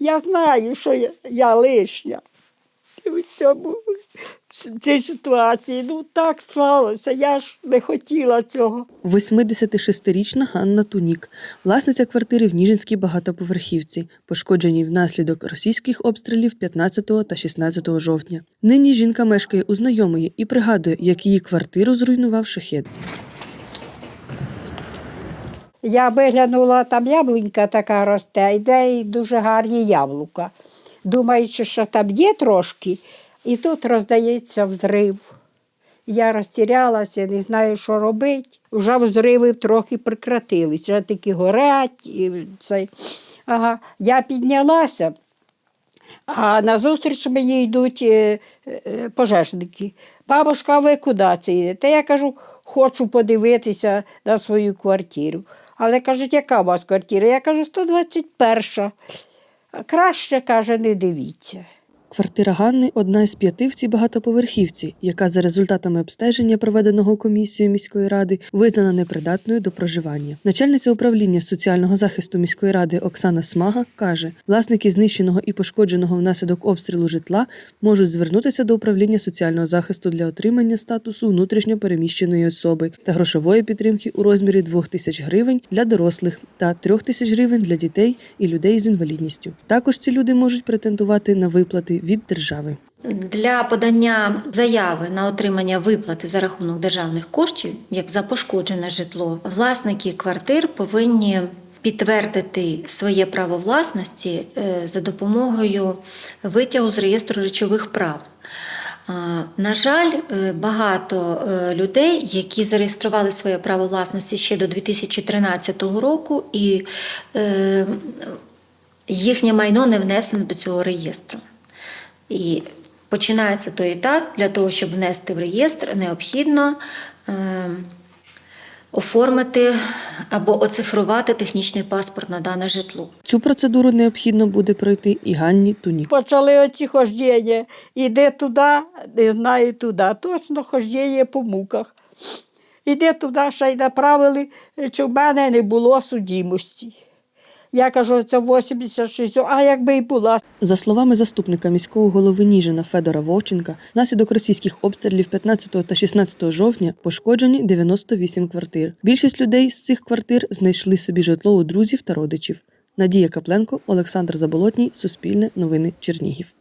Я знаю, що я, я лишня. в цьому в цій ситуації. Ну так сталося. Я ж не хотіла цього. 86-річна Ганна Тунік, власниця квартири в Ніжинській багатоповерхівці, пошкодженій внаслідок російських обстрілів 15 та 16 жовтня. Нині жінка мешкає у знайомої і пригадує, як її квартиру зруйнував шахет. Я виглянула, там яблунька така росте, йде і дуже гарні яблука. Думаючи, що там є трошки, і тут роздається взрив. Я розтірялася, не знаю, що робити. Вже взриви трохи прикратились. вже такі горять. І це. Ага. Я піднялася, а назустріч мені йдуть е, е, пожежники. Бабушка, ви куди це йдете? Я кажу, хочу подивитися на свою квартиру. Але кажуть, яка у вас квартира? Я кажу, 121. Краще, каже, не дивіться. Квартира Ганни одна із п'яти в цій багатоповерхівці, яка за результатами обстеження, проведеного комісією міської ради, визнана непридатною до проживання. Начальниця управління соціального захисту міської ради Оксана Смага каже: власники знищеного і пошкодженого внаслідок обстрілу житла можуть звернутися до управління соціального захисту для отримання статусу внутрішньо переміщеної особи та грошової підтримки у розмірі 2 тисяч гривень для дорослих та 3 тисяч гривень для дітей і людей з інвалідністю. Також ці люди можуть претендувати на виплати від держави. Для подання заяви на отримання виплати за рахунок державних коштів, як за пошкоджене житло, власники квартир повинні підтвердити своє право власності е, за допомогою витягу з реєстру речових прав. На жаль, е, багато е, людей, які зареєстрували своє право власності ще до 2013 року, і їхнє майно не внесено до цього реєстру. І починається той етап, для того, щоб внести в реєстр, необхідно е, оформити або оцифрувати технічний паспорт на дане житло. Цю процедуру необхідно буде пройти і Ганні Тунік. Почали оці хождіння. Іде туди, не знаю туди. Точно хождіння по муках. Іде туди, ще й направили, що в мене не було судімості. Я кажу, це 86, а якби і була, За словами заступника міського голови Ніжина Федора Вовченка, внаслідок російських обстрілів 15 та 16 жовтня пошкоджені 98 квартир. Більшість людей з цих квартир знайшли собі житло у друзів та родичів. Надія Капленко, Олександр Заболотній, Суспільне, Новини Чернігів.